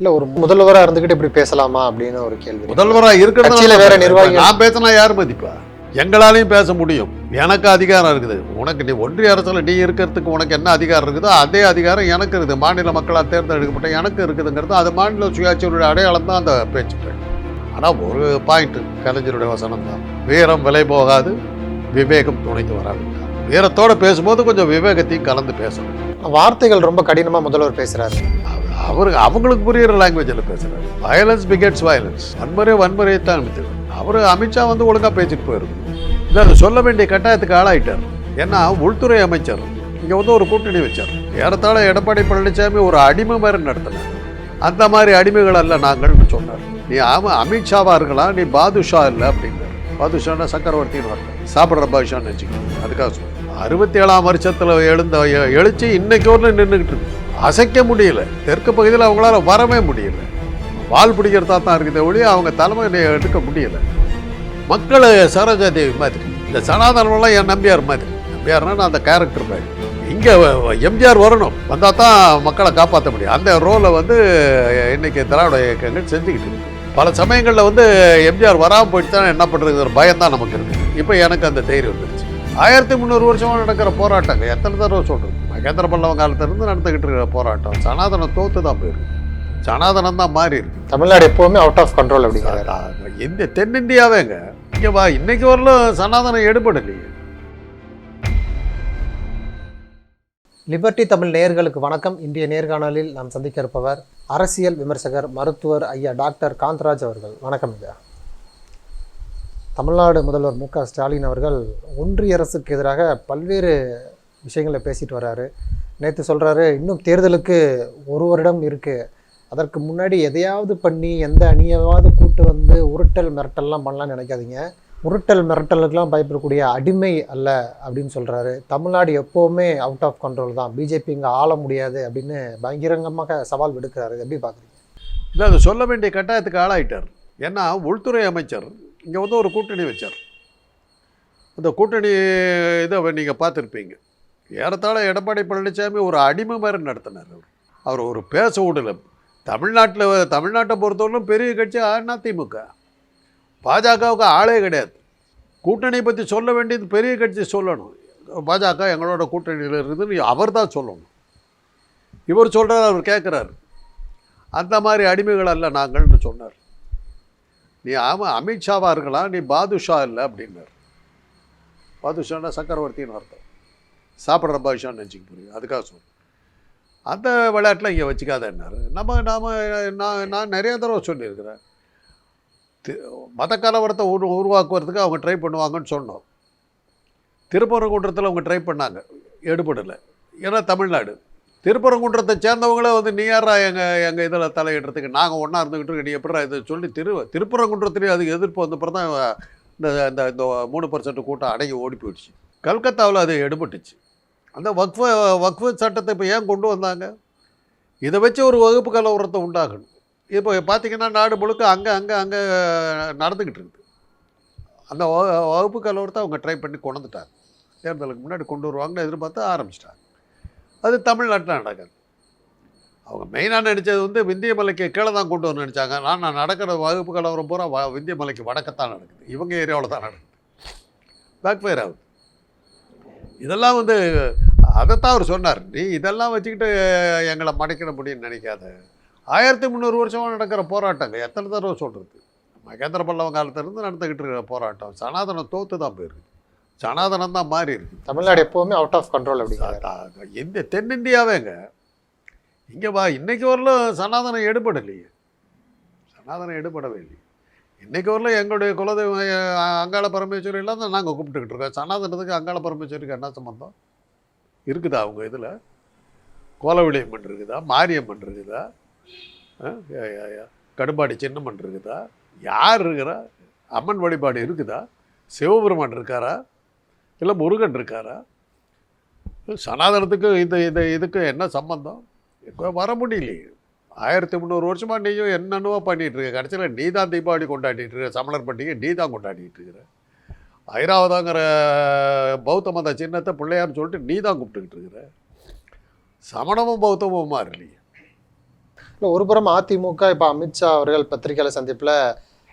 இல்ல ஒரு முதல்வரா இருந்துகிட்டு இப்படி பேசலாமா அப்படின்னு ஒரு கேள்வி முதல்வராக கட்சியில வேற நிர்வாகிகள். நான் பேசினா யார் மதிப்பா? எங்களாலையும் பேச முடியும். எனக்கு அதிகாரம் இருக்குது. உனக்கு நீ ஒன்றிய அரசுல நீ இருக்கிறதுக்கு உனக்கு என்ன அதிகாரம் இருக்குதோ அதே அதிகாரம் எனக்கு இருக்குது. மாநில மக்களால் தேர்ந்தெடுக்கப்பட்ட எனக்கு இருக்குதுங்கிறது அது மாநில சுயாட்சியுடைய அடையாளம் தான் அந்த பேச்சுக்கள் ஆனால் ஒரு பாயிண்ட் கலைஞருடைய வசனம் தான். வீரம் விலை போகாது விவேகம் துணைக்கு வராது. வீரத்தோட பேசும்போது கொஞ்சம் விவேகத்தையும் கலந்து பேசணும். வார்த்தைகள் ரொம்ப கடினமா முதல்வர் பேசுறாரு. அவருக்கு அவங்களுக்கு புரியுற லாங்குவேஜில் பேசுகிறாரு வயலன்ஸ் பிகெட்ஸ் வயலன்ஸ் வன்முறை வன்முறையை தான் அமைச்சர் அவர் அமித்ஷா வந்து ஒழுங்காக பேசிட்டு போயிருக்கு இல்லை சொல்ல வேண்டிய கட்டாயத்துக்கு ஆளாயிட்டார். ஏன்னா உள்துறை அமைச்சர் இங்கே வந்து ஒரு கூட்டணி வச்சார். ஏறத்தாழ எடப்பாடி பழனிசாமி ஒரு அடிமை மாதிரி நடத்தினார் அந்த மாதிரி அடிமைகள் அல்ல நாங்கள்னு சொன்னார். நீ ஆமாம் அமித்ஷாவா இருக்கலாம் நீ பாதுஷா இல்லை அப்படின்னாரு. பாதுஷானா சக்கரவர்த்தின்னு வரல சாப்பிட்ற பாதுஷான்னு வச்சுக்கோங்க. அதுக்காக சொல்லுங்கள் அறுபத்தி ஏழாம் வருஷத்தில் எழுந்த எழுச்சி இன்னைக்கு ஒன்று நின்றுக்கிட்டு இருக்கு. அசைக்க முடியல. தெற்கு பகுதியில் அவங்களால வரவே முடியல. வால் பிடிக்கிறதா தான் இருக்குது ஒழிய அவங்க தலைமை எடுக்க முடியல. மக்கள் சரோஜா தேவி மாதிரி இந்த சனாதனம்லாம் என் நம்பியார் மாதிரி. நம்பியார்னா நான் அந்த கேரக்டர் மாதிரி. இங்கே எம்ஜிஆர் வரணும். வந்தால் தான் மக்களை காப்பாற்ற முடியும். அந்த ரோலை வந்து இன்னைக்கு திராவிட இயக்கங்கள் செஞ்சுக்கிட்டு இருக்கு. பல சமயங்களில் வந்து எம்ஜிஆர் வராமல் போயிட்டு தான் என்ன பண்ணுறதுங்கிற பயம் தான் நமக்கு இருக்குது இப்போ எனக்கு அந்த தைரியம் வந்துருச்சு. ஆயிரத்தி முந்நூறு வருஷமாக நடக்கிற போராட்டங்க எத்தனை தடவை சொல்கிறது மகேந்திர பல்லவ காலத்திலிருந்து நடந்துக்கிட்டு இருக்கிற போராட்டம் சனாதனம் தோத்து தான் போயிருக்கு. சனாதனம் தான் மாறி இருக்கு. தமிழ்நாடு எப்பவுமே அவுட் ஆஃப் கண்ட்ரோல் அப்படிங்கிறாரு. அதான், இந்த தென்னிந்தியாவேங்க. இங்கே வா இன்னைக்கு வரலும் சனாதனம் எடுபடலையே. லிபர்டி தமிழ் நேயர்களுக்கு வணக்கம். இன்றைய நேர்காணலில் நாம் சந்திக்க இருப்பவர் அரசியல் விமர்சகர் மருத்துவர் ஐயா டாக்டர் காந்தராஜ் அவர்கள். வணக்கம் ஐயா. தமிழ்நாடு முதல்வர் மு ஸ்டாலின் அவர்கள் ஒன்றிய அரசுக்கு எதிராக பல்வேறு விஷயங்களை பேசிட்டு வர்றாரு நேற்று சொல்கிறாரு இன்னும் தேர்தலுக்கு ஒரு வருடம் இருக்குது அதற்கு முன்னாடி எதையாவது பண்ணி எந்த அணியாவது கூட்டு வந்து உருட்டல் மிரட்டல்லாம் பண்ணலாம்னு நினைக்காதீங்க. உருட்டல் மிரட்டலுக்கெல்லாம் பயப்படக்கூடிய அடிமை அல்ல அப்படின்னு சொல்கிறாரு தமிழ்நாடு எப்போவுமே அவுட் ஆஃப் கண்ட்ரோல் தான். பிஜேபி இங்கே ஆள முடியாது அப்படின்னு பயங்கரங்கமாக சவால் விடுக்கிறாரு. எப்படி பார்க்குறீங்க இல்லை அது சொல்ல வேண்டிய கட்டாயத்துக்கு ஆளாயிட்டார். ஏன்னா உள்துறை அமைச்சர் இங்கே வந்து ஒரு கூட்டணி வச்சார். அந்த கூட்டணி இதை நீங்கள் பார்த்துருப்பீங்க. ஏறத்தாழ எடப்பாடி பழனிசாமி ஒரு அடிமை மாதிரி நடத்தினார் அவர். அவர் ஒரு பேச விடல. தமிழ்நாட்டில் தமிழ்நாட்டை பொறுத்தவரைக்கும் பெரிய கட்சி அதிமுக. பாஜகவுக்கு ஆளே கிடையாது. கூட்டணியை பற்றி சொல்ல வேண்டியது பெரிய கட்சி சொல்லணும். பாஜக எங்களோட கூட்டணியில் இருக்குதுன்னு அவர் தான் சொல்லணும். இவர் சொல்கிறார் அவர் கேட்குறாரு அந்த மாதிரி அடிமைகள் அல்ல நாங்கள்னு சொன்னார். நீ ஆமாம் அமித்ஷாவாக இருக்கலாம் நீ பாதுஷா இல்லை அப்படின்னார். பாதுஷான்னா சக்கரவர்த்தின்னு அர்த்தம். சாப்பிட்ற பாதுஷான்னு நினச்சிக்க புரியும் அதுக்காக சொல்றேன். அந்த விளையாட்டில் இங்கே வச்சுக்காதன்னாரு. நம்ம நாம் நான் நான் நிறைய தடவை சொல்லியிருக்கிறேன். தி- மத கலவரத்தை உரு உருவாக்குவதுக்கு அவங்க ட்ரை பண்ணுவாங்கன்னு சொன்னோம். திருப்பரங்குன்றத்தில் அவங்க ட்ரை பண்ணாங்க. எடுபடலை. ஏன்னா தமிழ்நாடு. திருப்பரங்குன்றத்தை சேர்ந்தவங்களே வந்து நீ யாரா எங்கள் எங்கள் இதில் தலையிடுறதுக்கு? நாங்கள் ஒன்றா இருந்துக்கிட்டு இருக்க நீ எப்படா இதை சொல்லி திரு திருப்பரங்குன்றத்துலேயும் அதுக்கு எதிர்ப்பு வந்தப்பறம் தான் இந்த இந்த இந்த மூணு பர்சன்ட் கூட்டம் அடங்கி ஓடி போயிடுச்சு. கல்கத்தாவில் அது எடுபட்டுச்சு. அந்த வக்ஃப வக்ஃப சட்டத்தை இப்போ ஏன் கொண்டு வந்தாங்க? இதை வச்சு ஒரு வகுப்பு கலவரத்தை உண்டாகணும் இப்போ பார்த்தீங்கன்னா நாடு முழுக்க அங்கே அங்கே அங்கே நடந்துக்கிட்டு இருக்குது. அந்த வ- வகுப்பு கலவரத்தை அவங்க ட்ரை பண்ணி கொண்டுட்டாங்க தேர்தலுக்கு முன்னாடி கொண்டு வருவாங்கன்னு எதிர்பார்த்து ஆரம்பிச்சிட்டாங்க. அது தமிழ்நாட்டில் நடக்குது. அவங்க மெயினாக நினச்சது வந்து விந்தியமலைக்கு கீழே தான் கொண்டு வந்து நினச்சாங்க. நான் நான் நடக்கிற வகுப்பு கலவரம் பூரா வ விந்தியமலைக்கு வடக்கத்தான் நடக்குது. இவங்க ஏரியாவில் தான் நடக்குது. பேக்ஃபயர் ஆகுது. இதெல்லாம் வந்து அதைத்தான் அவர் சொன்னார். நீ இதெல்லாம் வச்சுக்கிட்டு எங்களை மடைக்கிட முடியும்னு நினைக்காத. ஆயிரத்தி முந்நூறு வருஷமாக நடக்கிற போராட்டங்க எத்தனை தடவை சொல்கிறது மகேந்திர பல்லவ காலத்திலேருந்து நடந்துக்கிட்டு இருக்கிற போராட்டம் சனாதனம் தோற்று தான் போயிருக்கு. சனாதனம் தான் மாறி இருக்கு. தமிழ்நாடு எப்போவுமே அவுட் ஆஃப் கண்ட்ரோல் அதான், இந்த தென்னிந்தியாவேங்க. இங்கே வா இன்னைக்கு வரலும் சனாதனம் எடுபடலையே. சனாதனம் எடுபடவே இல்லை இன்னைக்கு வரலும் எங்களுடைய குலதெய்வம் அஹ், அங்காள பரமேஸ்வரி எல்லாம் தான் நாங்கள் கூப்பிட்டுக்கிட்டு இருக்கோம். சனாதனத்துக்கு அங்காள பரமேஸ்வரிக்கு என்ன சம்பந்தம்? இருக்குதா அவங்க இதில்? கோலவிளியம்மன் இருக்குதா? மாரியம்மன் இருக்குதா? கடும்பாடி சின்னம்மன் இருக்குதா? யார் இருக்கிறா? அம்மன் வழிபாடு இருக்குதா? சிவபெருமான் இருக்காரா? இல்லை முருகன் இருக்காரா? சனாதனத்துக்கு இந்த இந்த இதுக்கு என்ன சம்பந்தம்? இப்போ வர முடியலையே. ஆயிரத்தி முந்நூறு வருஷமாக நீயும் என்னென்னவோ பண்ணிகிட்டு இருக்க. கடைசியில் நீ தான் தீபாவளி கொண்டாடிட்டு இருக்க. சமணர் பண்டிகை நீ தான் கொண்டாடிட்டு இருக்கிற ஐராவதாங்கிற பௌத்த மத சின்னத்தை பிள்ளையார்னு சொல்லிட்டு நீ தான் கூப்பிட்டுக்கிட்டு இருக்கிற சமணமும் பௌத்தமும் மாறலையே இல்லை ஒரு புறம் அதிமுக இப்போ அமித்ஷா அவர்கள் பத்திரிகையாளர் சந்திப்பில்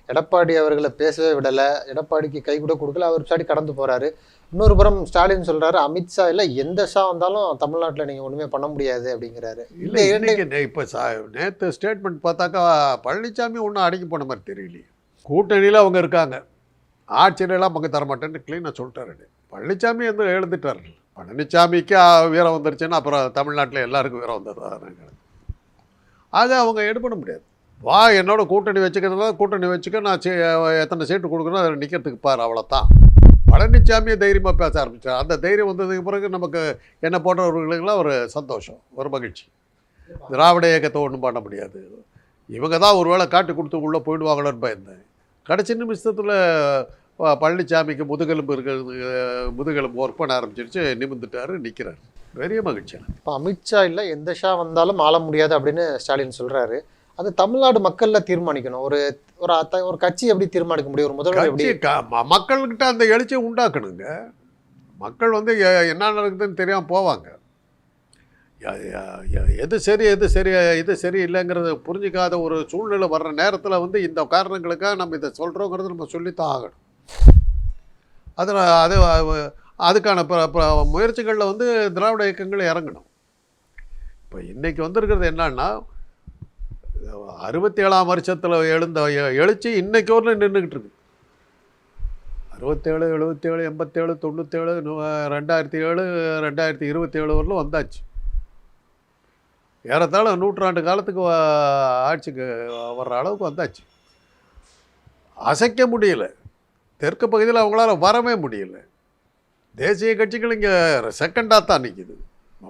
எடப்பாடி அவர்களை பேசவே விடலை. எடப்பாடிக்கு கை கூட கொடுக்கல. அவர் பின்னாடி கடந்து போகிறாரு இன்னொரு புறம் ஸ்டாலின் சொல்றாரு அமித்ஷா இல்லை எந்த ஷா வந்தாலும் தமிழ்நாட்டில் நீங்கள் ஒன்றுமே பண்ண முடியாது அப்படிங்கிறாரு. இல்லை இன்னைக்கு இப்போ நேற்று ஸ்டேட்மெண்ட் பார்த்தாக்கா பழனிசாமி ஒன்றும் அடங்கி போன மாதிரி தெரியலையே. கூட்டணியில் அவங்க இருக்காங்க. ஆட்சியிலலாம் பங்கு தர மாட்டேன்னு க்ளீனாக சொல்லிட்டாரு பழனிசாமி வந்து எழுந்துட்டார். பழனிசாமிக்கு வீரம் வந்துருச்சுன்னா அப்புறம் தமிழ்நாட்டில் எல்லாருக்கும் வீரம் வந்துடுறாங்க ஆக அவங்க எடுபட முடியாது. வா என்னோட கூட்டணி வச்சுக்கிறதா கூட்டணி வச்சுக்க நான் சே- எத்தனை சீட்டு கொடுக்கணும் அதில் நிற்கிறதுக்கு பாரு அவ்வளோதான் பழனிசாமியை தைரியமாக பேச ஆரம்பித்தார் அந்த தைரியம் வந்ததுக்கு பிறகு நமக்கு என்ன போன்றவர்களுக்கெல்லாம் ஒரு சந்தோஷம் ஒரு மகிழ்ச்சி. திராவிட இயக்கத்தை ஒன்றும் பண்ண முடியாது. இவங்க தான் ஒரு வேளை காட்டி கொடுத்து உள்ளே போயிடுவாங்களோன்னு பயந்தேன். கடைசி நிமிஷத்தில் பழனிசாமிக்கு முதுகெலும்பு இருக்கிறது முதுகெலும்பு ஒர்க் பண்ண ஆரம்பிச்சிருச்சு நிமிந்துட்டார் நிற்கிறார் பெரிய மகிழ்ச்சி இப்போ அமித்ஷா இல்லை எந்த ஷா வந்தாலும் ஆள முடியாது அப்படின்னு ஸ்டாலின் சொல்கிறாரு அது தமிழ்நாடு மக்கள்ல தீர்மானிக்கணும். ஒரு ஒரு ஒரு கட்சி எப்படி தீர்மானிக்க முடியும்? ஒரு முதல்வர் எப்படி க- ம- மக்கள்கிட்ட அந்த எழுச்சியை உண்டாக்கணுங்க. மக்கள் வந்து என்ன நடக்குதுன்னு தெரியாமல் போவாங்க. எது சரி எது சரி எது சரி இல்லைங்கிறத புரிஞ்சிக்காத ஒரு சூழ்நிலை வர்ற நேரத்தில் வந்து இந்த காரணங்களுக்காக நம்ம இதை சொல்கிறோங்கிறத நம்ம சொல்லித்தான் ஆகணும். அதில் அது அதுக்கான முயற்சிகளில் வந்து திராவிட இயக்கங்கள் இறங்கணும். இப்போ இன்றைக்கி வந்திருக்கிறது என்னன்னா அறுபத்தி ஏழாம் வருஷத்தில் எழுந்த எழுச்சி இன்னைக்கு ஒரு நின்றுக்கிட்டு இருக்கு. அறுபத்தேழு எழுபத்தேழு எண்பத்தேழு தொண்ணூற்றேழு ரெண்டாயிரத்தி ஏழு ரெண்டாயிரத்தி இருபத்தி ஏழு வரலும் வந்தாச்சு. ஏறத்தாழ நூற்றாண்டு காலத்துக்கு ஆட்சிக்கு வர்ற அளவுக்கு வந்தாச்சு. அசைக்க முடியல. தெற்கு பகுதியில் அவங்களால வரவே முடியல. தேசிய கட்சிகள் இங்கே செகண்டாக தான் நிற்கிது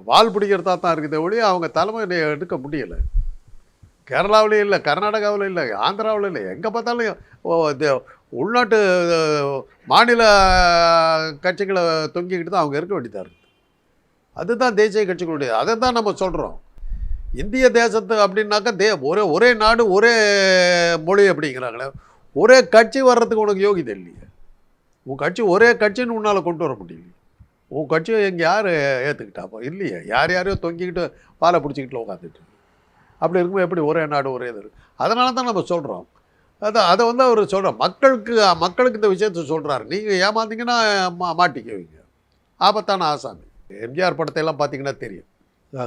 வால் பிடிக்கிறதா தான் இருக்குது ஒழிய அவங்க தலைமை எடுக்க முடியல. கேரளாவிலே இல்லை கர்நாடகாவில் இல்லை ஆந்திராவில் இல்லை எங்கே பார்த்தாலும் ஓ, உள்நாட்டு மாநில கட்சிகளை தொங்கிக்கிட்டு தான் அவங்க இருக்க வேண்டியதாக இருக்குது அதுதான் தேசிய கட்சிகளுடைய அதை தான் நம்ம சொல்கிறோம் இந்திய தேசத்து அப்படின்னாக்கா தே ஒரே ஒரே நாடு ஒரே மொழி அப்படிங்கிறாங்களே ஒரே கட்சி வர்றதுக்கு உனக்கு யோகிதை இல்லையே. உன் கட்சி ஒரே கட்சின்னு உன்னால் கொண்டு வர முடியல உன் கட்சியை எங்கே யார் ஏற்றுக்கிட்டாப்போ இல்லையே. யார் யாரையோ தொங்கிக்கிட்டு பாலை பிடிச்சிக்கிட்டு உட்காந்துட்டு அப்படி இருக்கும்போது எப்படி ஒரே நாடு ஒரே இது? அதனால தான் நம்ம சொல்கிறோம் அதான் அதை வந்து அவர் சொல்கிறோம் மக்களுக்கு மக்களுக்கு இந்த விஷயத்த சொல்கிறாரு நீங்கள் ஏமாந்தீங்கன்னா மா மாட்டிக்குவீங்க. ஆபத்தான ஆசாமி. எம்ஜிஆர் படத்தையெல்லாம் பார்த்தீங்கன்னா தெரியும்.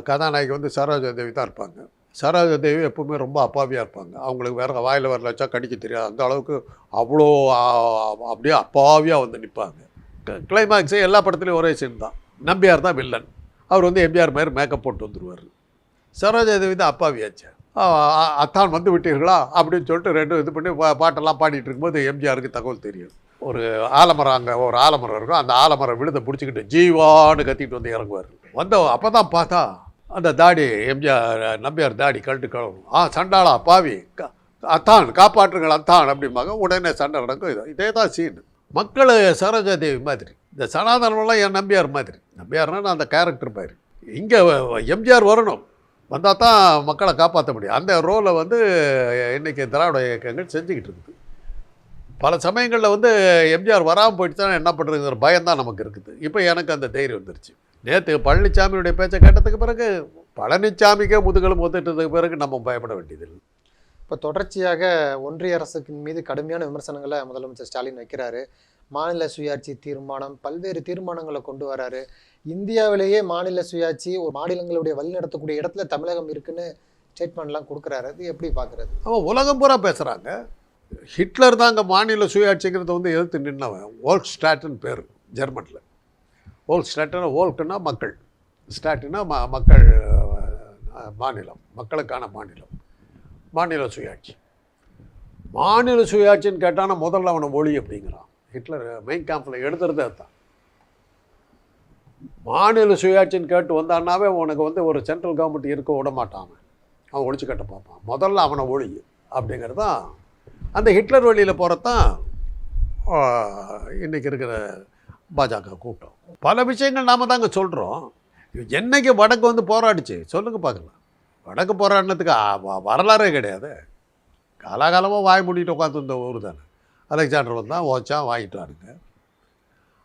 கதாநாயகி வந்து சரோஜா தேவி தான் இருப்பாங்க. சரோஜா தேவி எப்பவுமே ரொம்ப அப்பாவியாக இருப்பாங்க. அவங்களுக்கு வேறு வாயில் வரல வச்சா கடிக்க தெரியாது. அந்த அளவுக்கு அவ்வளோ அப்படியே அப்பாவியாக வந்து நிற்பாங்க கிளைமேக்ஸு எல்லா படத்துலையும் ஒரே சீன் தான். நம்பியார் தான் வில்லன் அவர் வந்து எம்ஜிஆர் மாதிரி மேக்கப் போட்டு வந்துடுவார் சரோஜா தேவி தான் அப்பாவியாச்சு அத்தான் வந்து விட்டீர்களா? அப்படின்னு சொல்லிட்டு ரெண்டும் இது பண்ணி பா- பாட்டெல்லாம் பாடிட்டு இருக்கும்போது எம்ஜிஆருக்கு தகவல் தெரியும். ஒரு ஆலமரம் அங்கே ஒரு ஆலமரம் இருக்கும். அந்த ஆலமரம் விழுத பிடிச்சிக்கிட்டு ஜீவான்னு கத்திட்டு வந்து இறங்குவார். வந்த அப்போ தான் பார்த்தா அந்த தாடி எம்ஜிஆர் நம்பியார் தாடி கழட்டு கழுவும் ஆ சண்டாளா பாவி அத்தான் காப்பாற்றுங்கள் அத்தான் அப்படிம்பாங்க. உடனே சண்டை நடக்கும். இது இதே தான் சீன். மக்கள் சரோஜா தேவி மாதிரி. இந்த சனாதனம்லாம் என் நம்பியார் மாதிரி. நம்பியார்னா நான் அந்த கேரக்டர் மாதிரி இங்கே எம்ஜிஆர் வரணும். வந்தால் தான் மக்களை காப்பாற்ற முடியும். அந்த ரோலை வந்து இன்றைக்கி திராவிட இயக்கங்கள் செஞ்சுக்கிட்டு இருக்குது. பல சமயங்களில் வந்து எம்ஜிஆர் வராமல் போயிட்டு என்ன பண்ணுறதுங்கிற பயம் தான் நமக்கு இருக்குது. இப்போ எனக்கு அந்த தைரியம் வந்துருச்சு. நேற்று பழனிசாமியுடைய பேச்சை கேட்டதுக்கு பிறகு பழனிசாமிக்கே முதுகலும் ஒத்துட்டதுக்கு பிறகு நம்ம பயப்பட வேண்டியதில்லை. இப்போ தொடர்ச்சியாக ஒன்றிய அரசுக்கு மீது கடுமையான விமர்சனங்களை முதலமைச்சர் ஸ்டாலின் வைக்கிறாரு. மாநில சுயாட்சி தீர்மானம் பல்வேறு தீர்மானங்களை கொண்டு வராரு. இந்தியாவிலேயே மாநில சுயாட்சி ஒரு மாநிலங்களுடைய வழிநடத்தக்கூடிய இடத்துல தமிழகம் இருக்குன்னு ஸ்டேட்மெண்ட்லாம் கொடுக்குறாரு. அது எப்படி பார்க்குறது அவன் உலகம் பூரா பேசுகிறாங்க ஹிட்லர் தான் அங்கே மாநில சுயாட்சிங்கிறத வந்து எதிர்த்து நின்னவன். ஓல்க் ஸ்டாட்டன் பேர் ஜெர்மனில். ஓல்க் ஸ்டாட்டன் ஓல்க்னா மக்கள். ஸ்டாட்டுனா ம மக்கள் மாநிலம். மக்களுக்கான மாநிலம். மாநில சுயாட்சி. மாநில சுயாட்சின்னு கேட்டால் முதல்ல அவனை மொழி அப்படிங்கிறான். ஹிட்லர் மெயின் கேம்பில் எழுதுறதே அதுதான். மாநில சுயாட்சின்னு கேட்டு வந்தான்னாவே உனக்கு வந்து ஒரு சென்ட்ரல் கவர்மெண்ட் இருக்க விட மாட்டான் அவன். ஒழிச்சு கட்ட பார்ப்பான். முதல்ல அவனை ஒழி அப்படிங்கிறது தான் அந்த ஹிட்லர் வழியில் போகிறதான் இன்றைக்கி இருக்கிற பாஜக கூட்டம். பல விஷயங்கள் நாம் தாங்க சொல்கிறோம் என்னைக்கு வடக்கு வந்து போராடிச்சு? சொல்லுங்கள் பார்க்கலாம். வடக்கு போராடினதுக்கு வரலாறே கிடையாது. காலாகாலமாக வாய் மூடிட்டு உட்காந்துருந்த ஊர் தானே. அலெக்சாண்டர் வந்தான் ஓச்சான் வாங்கிட்டானுங்க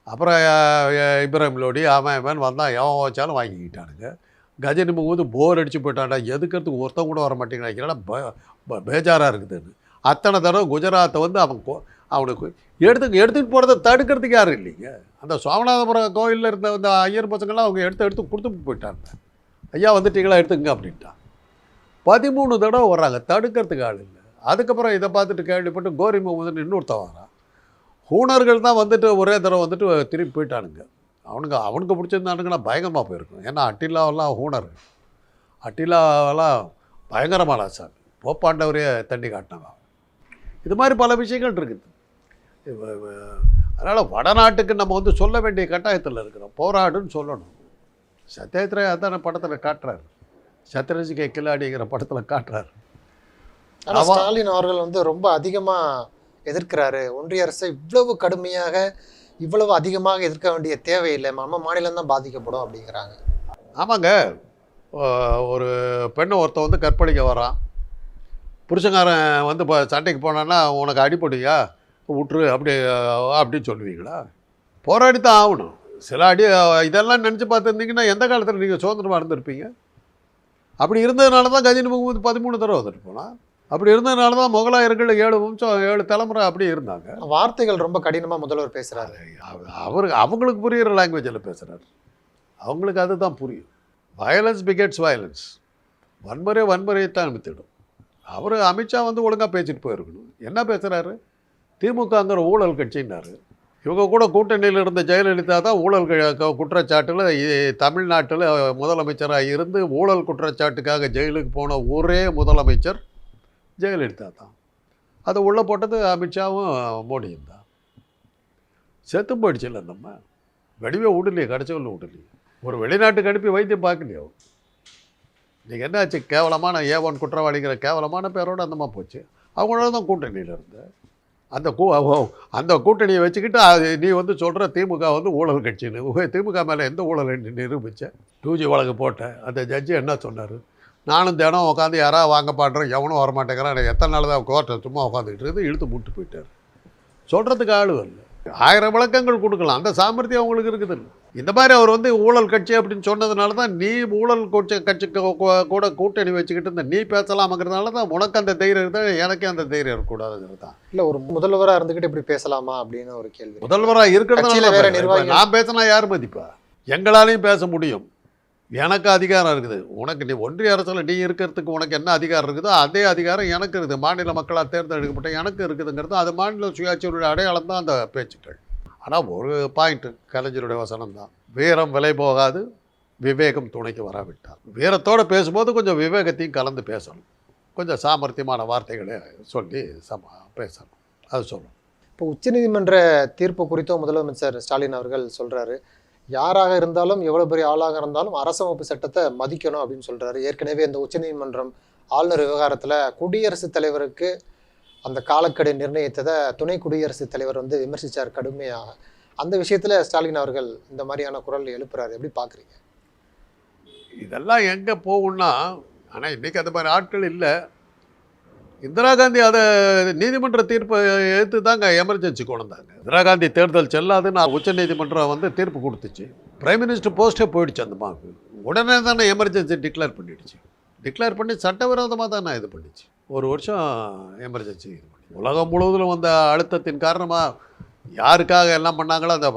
அப்புறம் இப்ராஹிம் லோடி அவன் இவன் வந்தான் எவன் ஓச்சாலும் வாங்கிக்கிட்டானுங்க கஜனி முகமது போர் அடித்து போயிட்டான்டா எதுக்கிறதுக்கு ஒருத்தன் கூட வர மாட்டேங்கிறாங்க பேஜாராக இருக்குதுன்னு. அத்தனை தடவை குஜராத்தை வந்து அவன் கோ- அவனுக்கு எடுத்து எடுத்துகிட்டு போகிறத தடுக்கிறதுக்கு யாரும் இல்லைங்க. அந்த சோமநாதபுரம் கோயிலில் இருந்த அந்த ஐயர் பசங்கள்லாம் அவங்க எடுத்து எடுத்து கொடுத்துட்டு போயிட்டாங்க. ஐயா வந்துட்டீங்களா எடுத்துங்க அப்படின்ட்டான். பதிமூணு தடவை வர்றாங்க தடுக்கிறதுக்கு ஆள் இல்லை. அதுக்கப்புறம் இதை பார்த்துட்டு கேள்விப்பட்டு கோரி முகமதுன்னு இன்னொருத்தன் வரான் ஹூனர்கள் தான் வந்துட்டு ஒரே தடவை வந்துட்டு திரும்பி போயிட்டானுங்க. அவனுங்க அவனுக்கு பிடிச்சிருந்தானுங்கன்னா பயங்கரமாக போயிருக்கும். ஏன்னா அட்டிலாவெல்லாம் ஹூனர். அட்டிலாவெல்லாம் பயங்கரமான சாமி போப்பாண்டவரே தண்ணி காட்டினாங்க இது மாதிரி பல விஷயங்கள் இருக்குது அதனால் வடநாட்டுக்கு நம்ம வந்து சொல்ல வேண்டிய கட்டாயத்தில் இருக்கிறோம். போராடுன்னு சொல்லணும். சத்யத்ரே அதான படத்தில் காட்டுறாரு. சத்ரஜிகை கில்லாடிங்கிற படத்தில் காட்டுறாரு. ஆனா அவ- ஸ்டாலின் அவர்கள் வந்து ரொம்ப அதிகமா எதிர்க்கிறாரு. ஒன்றிய அரசை இவ்வளவு கடுமையாக இவ்வளவு அதிகமாக எதிர்க்க வேண்டிய தேவையில்லை. நம்ம மாநிலம் தான் பாதிக்கப்படும் அப்படிங்கிறாங்க. ஆமாங்க. ஒரு பெண்ணை ஒருத்தன் வந்து கற்பழிக்க வரான் புருஷங்காரன் வந்து இப்போ சண்டைக்கு போனான்னா உனக்கு அடிபடுயா விட்டுரு அப்படி அப்படின்னு சொல்லுவீங்களா? போராடி தான் ஆகணும். சில அடி இதெல்லாம் நினச்சி பார்த்துருந்தீங்கன்னா எந்த காலத்தில் நீங்கள் சுதந்திரமாக இருந்திருப்பீங்க? அப்படி இருந்ததுனால தான் கஜினி முகமது பதிமூணு தடவை வந்துட்டு போனான். அப்படி இருந்ததுனால தான் முகலாயர்கள் ஏழு வம்சம் ஏழு தலைமுறை அப்படியே இருந்தாங்க. வார்த்தைகள் ரொம்ப கடினமா முதல்வர் பேசுறாரு. அவ- அவருக்கு அவங்களுக்கு புரிகிற லாங்குவேஜில் பேசுகிறார் அவங்களுக்கு அதுதான் புரியும். வயலன்ஸ் பிகெட்ஸ் வயலன்ஸ் வன்முறை வன்முறையைத்தான் அனுப்பித்திடும் அவர் அமித்ஷா வந்து ஒழுங்காக பேசிட்டு போயிருக்கணும். என்ன பேசுகிறாரு திமுகங்கிற ஊழல் கட்சின்னாரு. இவங்க கூட கூட்டணியில் இருந்த ஜெயலலிதா தான் ஊழல் குற்றச்சாட்டில் தமிழ்நாட்டில் முதலமைச்சராக இருந்து ஊழல் குற்றச்சாட்டுக்காக ஜெயிலுக்கு போன ஒரே முதலமைச்சர் ஜெயலலிதா தான் அதை உள்ளே போட்டது அமித்ஷாவும் மோடியும் தான் செத்து போயிடுச்சு இல்லை நம்ம? வடிவே விடலையே கடைச்சவரில் விடலையே. ஒரு வெளிநாட்டுக்கு அனுப்பி வைத்தியம் பார்க்கலையோ? நீங்கள் என்னாச்சு? கேவலமான ஏவன் குற்றவாளிங்கிற கேவலமான பேரோட அந்தமாக போச்சு. அவங்களோட தான் கூட்டணியில் இருந்த. அந்த கூ அந்த கூட்டணியை வச்சுக்கிட்டு அது நீ வந்து சொல்கிற திமுக வந்து ஊழல் கட்சின்னு. திமுக மேலே எந்த ஊழல் நிரூபித்த டூஜி வழக்கு போட்டேன் அந்த ஜட்ஜி என்ன சொன்னார்? நானும் தினம் உட்காந்து யாராவது வாங்க பாடுறேன் எவனும் வர மாட்டேங்கிறான் எனக்கு எத்தனை நாள் தான் கோர்ட்டை சும்மா உட்காந்துக்கிட்டு இருந்து இழுத்து முட்டு போயிட்டார். சொல்கிறதுக்கு ஆள் வரல. ஆயிரம் விளக்கங்கள் கொடுக்கலாம். அந்த சாமர்த்தியம் அவங்களுக்கு இருக்குது. இந்த மாதிரி அவர் வந்து ஊழல் கட்சி அப்படின்னு சொன்னதுனால தான் நீ ஊழல் கட்சி கட்சிக்கு கூ- கூட கூட்டணி வச்சுக்கிட்டு இந்த நீ பேசலாமாங்கிறதுனால தான் உனக்கு அந்த தைரியம் இருந்தால் எனக்கே அந்த தைரியம் இருக்கக்கூடாதுங்கிறது தான். இல்ல ஒரு முதல்வரா இருந்துகிட்டு இப்படி பேசலாமா அப்படின்னு ஒரு கேள்வி. முதல்வராக இருக்கிறதுனால. நான் பேசினா யார் மதிப்பா? எங்களாலையும் பேச முடியும். எனக்கு அதிகாரம் இருக்குது. உனக்கு நீ ஒன்றிய அரசில் நீ இருக்கிறதுக்கு உனக்கு என்ன அதிகாரம் இருக்குதோ அதே அதிகாரம் எனக்கு இருக்குது. மாநில மக்களால் தேர்ந்தெடுக்கப்பட்ட எனக்கு இருக்குதுங்கிறது அது மாநில சுயாட்சியுடைய அடையாளம் தான் அந்த பேச்சுக்கள். ஆனால் ஒரு பாயிண்ட் கலைஞருடைய வசனம் தான். வீரம் விலை போகாது விவேகம் துணைக்கு வராவிட்டார் வீரத்தோடு பேசும்போது கொஞ்சம் விவேகத்தையும் கலந்து பேசணும். கொஞ்சம் சாமர்த்தியமான வார்த்தைகளை சொல்லி சம பேசணும். அது சொல்லணும். இப்போ உச்சநீதிமன்ற தீர்ப்பு குறித்தும் முதலமைச்சர் ஸ்டாலின் அவர்கள் சொல்கிறாரு யாராக இருந்தாலும் எவ்வளோ பெரிய ஆளாக இருந்தாலும் அரசமைப்பு சட்டத்தை மதிக்கணும் அப்படின்னு சொல்கிறாரு ஏற்கனவே இந்த உச்சநீதிமன்றம் ஆளுநர் விவகாரத்தில் குடியரசுத் தலைவருக்கு அந்த காலக்கெடு நிர்ணயித்ததை துணை குடியரசுத் தலைவர் வந்து விமர்சித்தார் கடுமையாக. அந்த விஷயத்தில் ஸ்டாலின் அவர்கள் இந்த மாதிரியான குரல் எழுப்புறாரு. எப்படி பார்க்குறீங்க இதெல்லாம் எங்கே போகும்னா ஆனால் இன்றைக்கி அந்த மாதிரி ஆட்கள் இல்லை. இந்திரா காந்தி அதை நீதிமன்ற தீர்ப்பை எடுத்து தாங்க எமர்ஜென்சி கொண்டு வந்தாங்க இந்திரா காந்தி தேர்தல் செல்லாதுன்னு உச்ச நீதிமன்றம் வந்து தீர்ப்பு கொடுத்துச்சு. பிரைம் மினிஸ்டர் போஸ்ட்டே போயிடுச்சு அந்த மாவுக்கு உடனே தானே எமர்ஜென்சி டிக்ளேர் பண்ணிடுச்சு. டிக்ளேர் பண்ணி சட்டவிரோதமாக தானே இது பண்ணிச்சு. ஒரு வருஷம் எமர்ஜென்சி இது பண்ணி. உலகம் முழுவதும் வந்த அழுத்தத்தின் காரணமாக யாருக்காக எல்லாம் பண்ணாங்களோ அந்த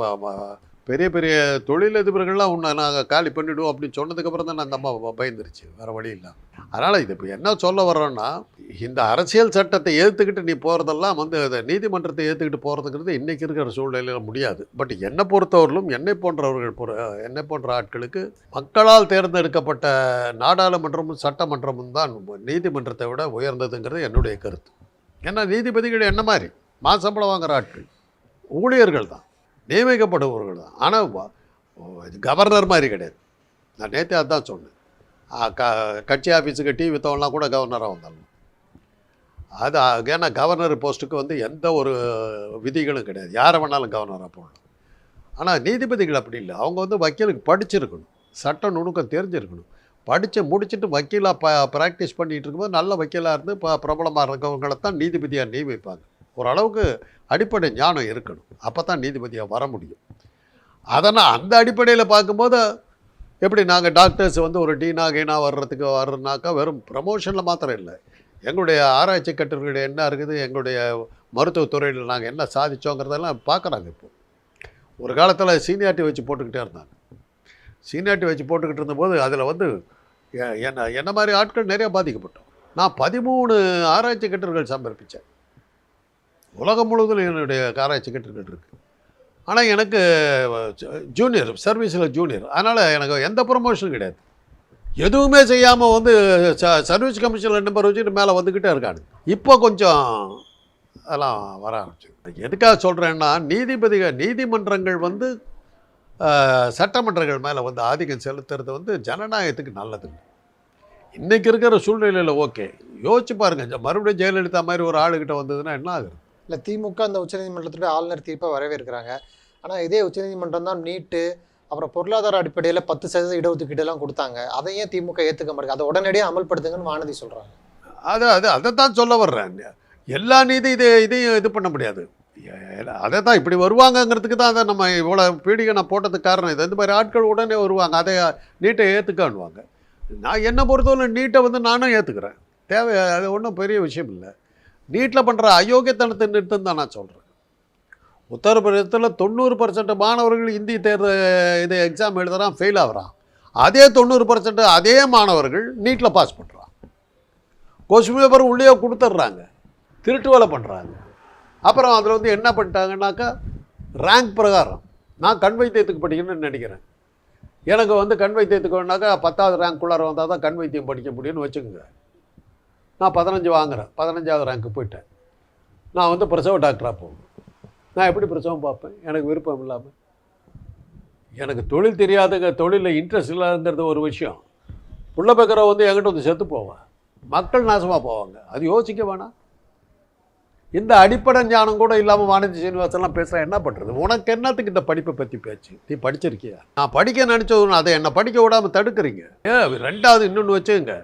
பெரிய பெரிய தொழிலதிபர்கள்லாம் உன்னை நாங்கள் காலி பண்ணிவிடுவோம் அப்படின்னு சொன்னதுக்கப்புறம் தான் அந்த அம்மா பயந்துருச்சு. வேறு வழி இல்லை. அதனால் இது இப்போ என்ன சொல்ல வர்றோன்னா இந்த அரசியல் சட்டத்தை ஏற்றுக்கிட்டு நீ போகிறதெல்லாம் வந்து அதை நீதிமன்றத்தை ஏற்றுக்கிட்டு போகிறதுங்கிறது இன்றைக்கி இருக்கிற சூழ்நிலையில் முடியாது. பட் என்னை பொறுத்தவரையிலும் என்னை போன்றவர்கள் பொறு என்னை போன்ற ஆட்களுக்கு மக்களால் தேர்ந்தெடுக்கப்பட்ட நாடாளுமன்றமும் சட்டமன்றமும் தான் நீதிமன்றத்தை விட உயர்ந்ததுங்கிறது என்னுடைய கருத்து. ஏன்னா நீதிபதிகள் என்ன மாதிரி? மாசம்பளம் வாங்குகிற ஆட்கள் ஊழியர்கள் தான். நியமிக்கப்படுபவர்கள் தான் ஆனால் கவர்னர் மாதிரி கிடையாது. நான் நேற்று அதுதான் சொன்னேன். க கட்சி ஆஃபீஸுக்கு டீ வித்தவன்லாம் கூட கவர்னராக வந்தாலும் அது ஏன்னா கவர்னர் போஸ்ட்டுக்கு வந்து எந்த ஒரு விதிகளும் கிடையாது. யாரை வேணாலும் கவர்னராக போடலாம். ஆனால் நீதிபதிகள் அப்படி இல்லை. அவங்க வந்து வக்கீலுக்கு படிச்சிருக்கணும். சட்ட நுணுக்கம் தெரிஞ்சிருக்கணும். படித்து முடிச்சுட்டு வக்கீலாக ப ப்ராக்டிஸ் பண்ணிகிட்டு இருக்கும்போது நல்ல வக்கீலாக இருந்து இப்போ பிரபலமாக இருக்கவங்களை தான் நீதிபதியாக நியமிப்பாங்க. ஓரளவுக்கு அடிப்படை ஞானம் இருக்கணும். அப்போ தான் நீதிபதியாக வர முடியும். அதனால் அந்த அடிப்படையில் பார்க்கும்போது எப்படி நாங்கள் டாக்டர்ஸ் வந்து ஒரு டீனா கீனா வர்றதுக்கு வர்றதுனாக்கா வெறும் ப்ரமோஷனில் மாத்திரம் இல்லை. எங்களுடைய ஆராய்ச்சி கட்டுரைகள் என்ன இருக்குது எங்களுடைய மருத்துவத்துறையில் நாங்கள் என்ன சாதித்தோங்கிறதெல்லாம் பார்க்குறாங்க இப்போ. ஒரு காலத்தில் சீனியாரிட்டி வச்சு போட்டுக்கிட்டே இருந்தாங்க. சீனியாரிட்டி வச்சு போட்டுக்கிட்டு இருந்தபோது அதில் வந்து எ- என்ன என்ன மாதிரி ஆட்கள் நிறையா பாதிக்கப்பட்டோம். நான் பதிமூணு ஆராய்ச்சி கட்டுரைகள் சமர்ப்பித்தேன் உலகம் முழுவதும் என்னுடைய ஆராய்ச்சி கேட்டுக்கிட்டு இருக்குது ஆனால் எனக்கு ஜூனியர் சர்வீஸில் ஜூனியர் அதனால் எனக்கு எந்த ப்ரொமோஷனும் கிடையாது. எதுவுமே செய்யாமல் வந்து ச சர்வீஸ் கமிஷனில் நம்பர் வச்சுட்டு மேலே வந்துக்கிட்டே இருக்காங்க. இப்போ கொஞ்சம் அதெல்லாம் வர ஆரம்பிச்சு எதுக்காக சொல்கிறேன்னா நீதிபதிகள் நீதிமன்றங்கள் வந்து சட்டமன்றங்கள் மேலே வந்து ஆதிக்கம் செலுத்துறது வந்து ஜனநாயகத்துக்கு நல்லது. இன்றைக்கி இருக்கிற சூழ்நிலையில் ஓகே. யோசிச்சு பாருங்க மறுபடியும் ஜெயலலிதா மாதிரி ஒரு ஆளுகிட்ட வந்ததுன்னா என்ன ஆகுது? இல்லை திமுக அந்த உச்சநீதிமன்றத்துடைய ஆளுநர் தீர்ப்பை வரவேற்கிறாங்க. ஆனால் இதே உச்சநீதிமன்றம் தான் நீட்டு அப்புறம் பொருளாதார அடிப்படையில் பத்து சதவீத இடஒதுக்கீடெல்லாம் கொடுத்தாங்க. அதையும் திமுக ஏற்றுக்க மாட்டேங்குது? அதை உடனடியாக அமல்படுத்துங்கன்னு வானதி சொல்கிறாங்க அது அது அதை தான் சொல்ல வர்றேன். எல்லா நீதி இதை இதையும் இது பண்ண முடியாது. அதை தான் இப்படி வருவாங்கங்கிறதுக்கு தான் அதை நம்ம இவ்வளோ பீடிகை நான் போட்டதுக்கு காரணம் இது. இந்த மாதிரி ஆட்கள் உடனே வருவாங்க. அதை நீட்டை ஏற்றுக்கான்வாங்க நான் என்னை பொறுத்தவரை நீட்டை வந்து நானும் ஏற்றுக்கிறேன் தேவை அது ஒன்றும் பெரிய விஷயம் இல்லை. நீட்டில் பண்ணுற அயோக்கியத்தனத்தை நிறுத்தம் தான் நான் சொல்கிறேன் உத்தரப்பிரதேசத்தில் தொண்ணூறு பர்சன்ட் மாணவர்கள் இந்தி தேர்தல் இது எக்ஸாம் எழுதுகிறான் ஃபெயில் ஆகுறான். அதே தொண்ணூறு பர்சன்ட் அதே மாணவர்கள் நீட்டில் பாஸ் பண்ணுறான் கொஸ்டின் பேப்பர் உள்ளே கொடுத்துட்றாங்க. திருட்டு வேலை பண்ணுறாங்க அப்புறம் அதில் வந்து என்ன பண்ணிட்டாங்கன்னாக்கா ரேங்க் பிரகாரம். நான் கண் வைத்தியத்துக்கு படிக்கணும்னு நினைக்கிறேன். எனக்கு வந்து கண் வைத்தியத்துக்கு வேணாக்கா பத்தாவது ரேங்க்குள்ளார வந்தால் தான் கண் வைத்தியம் படிக்க முடியும்னு வச்சுக்கோங்க. நான் பதினஞ்சு வாங்குறேன். பதினஞ்சாவது ரேங்க்கு போயிட்டேன். நான் வந்து பிரசவ டாக்டராக போகணும். நான் எப்படி பிரசவம் பார்ப்பேன்? எனக்கு விருப்பம் இல்லாமல் எனக்கு தொழில் தெரியாதுங்க தொழிலில் இன்ட்ரெஸ்ட் இல்லாதங்கிறது ஒரு விஷயம். புள்ள பேக்கரை வந்து என்கிட்ட வந்து செத்து போவான். மக்கள் நாசமாக போவாங்க. அது யோசிக்க வேணாம். இந்த அடிப்படை ஞானம் கூட இல்லாமல் வானதி சீனிவாசன்லாம் பேசுகிறேன் என்ன பண்ணுறது உனக்கு என்னத்துக்கு இந்த படிப்பை பற்றி பேச்சு? நீ படிச்சிருக்கியா? நான் படிக்க நினச்சது அதை என்னை படிக்க விடாமல் தடுக்கிறீங்க. ஏ ரெண்டாவது இன்னொன்று வச்சுங்க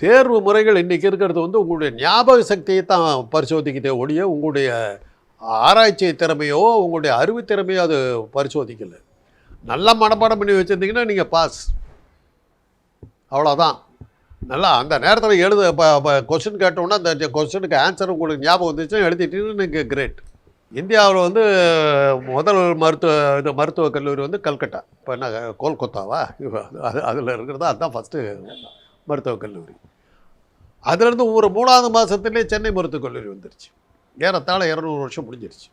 தேர்வு முறைகள் இன்றைக்கி இருக்கிறது வந்து உங்களுடைய ஞாபக சக்தியை தான் பரிசோதிக்கிட்டே ஒழிய உங்களுடைய ஆராய்ச்சி திறமையோ உங்களுடைய அறிவு திறமையோ அது பரிசோதிக்கலை. நல்லா மனப்பாடம் பண்ணி வச்சுருந்தீங்கன்னா நீங்கள் பாஸ் அவ்வளோதான் நல்லா அந்த நேரத்தில் எழுத கொஸ்டின் கேட்டோன்னா அந்த கொஸ்டினுக்கு ஆன்சர் உங்களுக்கு ஞாபகம் வந்துச்சுன்னா எழுதிட்டீங்கன்னா நீங்கள் கிரேட் இந்தியாவில் வந்து முதல் மருத்துவ இது மருத்துவக் கல்லூரி வந்து கல்கட்டா. இப்போ என்ன கோல்கத்தாவா? அது அதில் இருக்கிறதா அதுதான் ஃபஸ்ட்டு மருத்துவக் கல்லூரி. அதுலேருந்து ஒரு மூணாவது மாதத்துலேயே சென்னை மருத்துவக் கல்லூரி வந்துருச்சு. ஏறத்தாழ இரநூறு வருஷம் முடிஞ்சிருச்சு.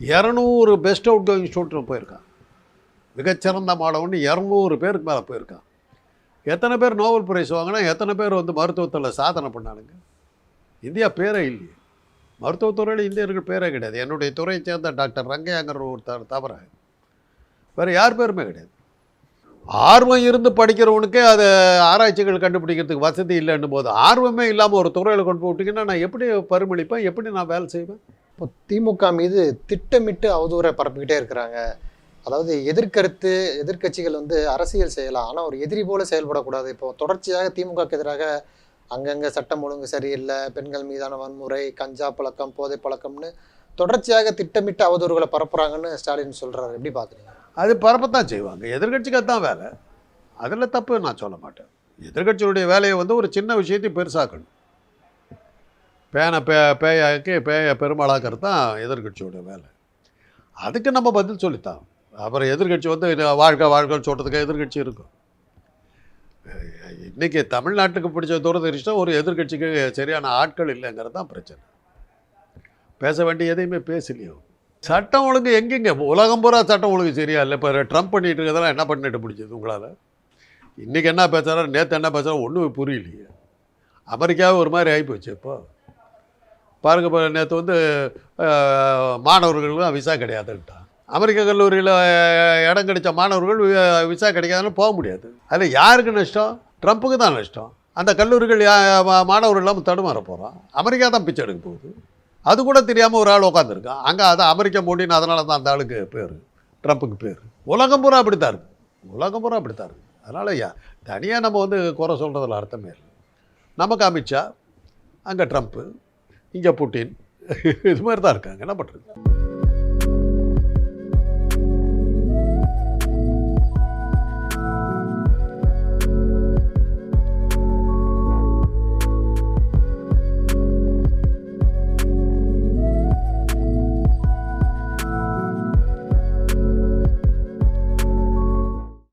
இரநூறு பெஸ்ட் அவுட் கோயிங் ஸ்டூடெண்ட் போயிருக்கான் மிகச்சிறந்த மாணவன் இரநூறு பேருக்கு மேலே போயிருக்கான் எத்தனை பேர் நோபல் பிரைஸ் வாங்கினா எத்தனை பேர் வந்து மருத்துவத்தில் சாதனை பண்ணானுங்க? இந்தியா பேரே இல்லையே. மருத்துவத்துறையில் இந்தியர்கள் பேரே கிடையாது. என்னுடைய துறையை சேர்ந்த டாக்டர் ரங்கையாங்கிற ஒருத்தர் தவிர வேறு யார் பேருமே கிடையாது. ஆர்வம் இருந்து படிக்கிறவனுக்கே அதை ஆராய்ச்சிகள் கண்டுபிடிக்கிறதுக்கு வசதி இல்லைன்னு போது ஆர்வமே இல்லாமல் ஒரு துறையில் கொண்டு போட்டிங்கன்னா நான் எப்படி பரிமளிப்பேன்? எப்படி நான் வேலை செய்வேன்? இப்போ திமுக மீது திட்டமிட்டு அவதூறை பரப்பிக்கிட்டே இருக்கிறாங்க. அதாவது எதிர்கருத்து எதிர்க்கட்சிகள் வந்து அரசியல் செய்யலாம். ஆனால் ஒரு எதிரி போல செயல்படக்கூடாது. இப்போ தொடர்ச்சியாக திமுகக்கு எதிராக அங்கங்கே சட்டம் ஒழுங்கு சரியில்லை பெண்கள் மீதான வன்முறை கஞ்சா பழக்கம் போதை பழக்கம்னு தொடர்ச்சியாக திட்டமிட்டு அவதூறுகளை பரப்புகிறாங்கன்னு ஸ்டாலின் சொல்கிறார் எப்படி பார்க்குறீங்க அது பரப்பத்தான் செய்வாங்க. எதிர்கட்சிக்கு தான் வேலை. அதில் தப்பு நான் சொல்ல மாட்டேன். எதிர்கட்சியுடைய வேலையை வந்து ஒரு சின்ன விஷயத்தை பெருசாக்கணும். பேனை பே பேயாக்கி பேய பெருமாளாக்கிறது தான் எதிர்கட்சியோடைய வேலை. அதுக்கு நம்ம பதில் சொல்லித்தான். அப்புறம் எதிர்கட்சி வந்து வாழ்க்கை வாழ்க்கைன்னு சொல்கிறதுக்கு எதிர்கட்சி இருக்கும். இன்றைக்கி தமிழ்நாட்டுக்கு பிடிச்ச துரதிருஷ்டம் ஒரு எதிர்கட்சிக்கு சரியான ஆட்கள் இல்லைங்கிறது தான் பிரச்சனை. பேச வேண்டிய எதையுமே பேசலையோ. சட்டம் ஒழுங்கு எங்கெங்க? உலகம் பூரா சட்டம் ஒழுங்கு சரியா இல்லை. இப்போ ட்ரம்ப் பண்ணிட்டு இருக்கிறதெல்லாம் என்ன பண்ணிட்டு பிடிச்சது உங்களால்? இன்றைக்கி என்ன பேசுகிறாரு நேற்று என்ன பேசுகிறா ஒன்றும் புரியலையே. அமெரிக்காவே ஒரு மாதிரி ஆகிப்போச்சு இப்போ. பாருங்க இப்போ நேற்று வந்து மாணவர்களுக்கும் விசா கிடையாதுன்ட்டான் அமெரிக்க கல்லூரியில் இடம் கிடைச்ச மாணவர்கள் வி- விசா கிடைக்காதுன்னு போக முடியாது. அதில் யாருக்கு நஷ்டம்? ட்ரம்ப்புக்கு தான் நஷ்டம். அந்த கல்லூரிகள் யா- மா- மாணவர்கள் இல்லாமல் தடுமாற போகிறான் அமெரிக்கா தான் பிச்சை எடுக்க போகுது. அது கூட தெரியாமல் ஒரு ஆள் உட்காந்துருக்கான் அங்கே அதை அமெரிக்க மோடின்னு அதனால தான் அந்த ஆளுக்கு பேர். ட்ரம்ப்புக்கு பேர். உலகம் பூரா அப்படித்தான் இருக்குது உலகம் பூரா அப்படித்தான் இருக்குது அதனால் ஐயா தனியாக நம்ம வந்து குறை சொல்கிறதுல அர்த்தமே இல்லை. நமக்கு அமித்ஷா அங்கே ட்ரம்ப்பு இங்கே புட்டின் இது மாதிரி தான் இருக்காங்க. என்ன பண்ணுறது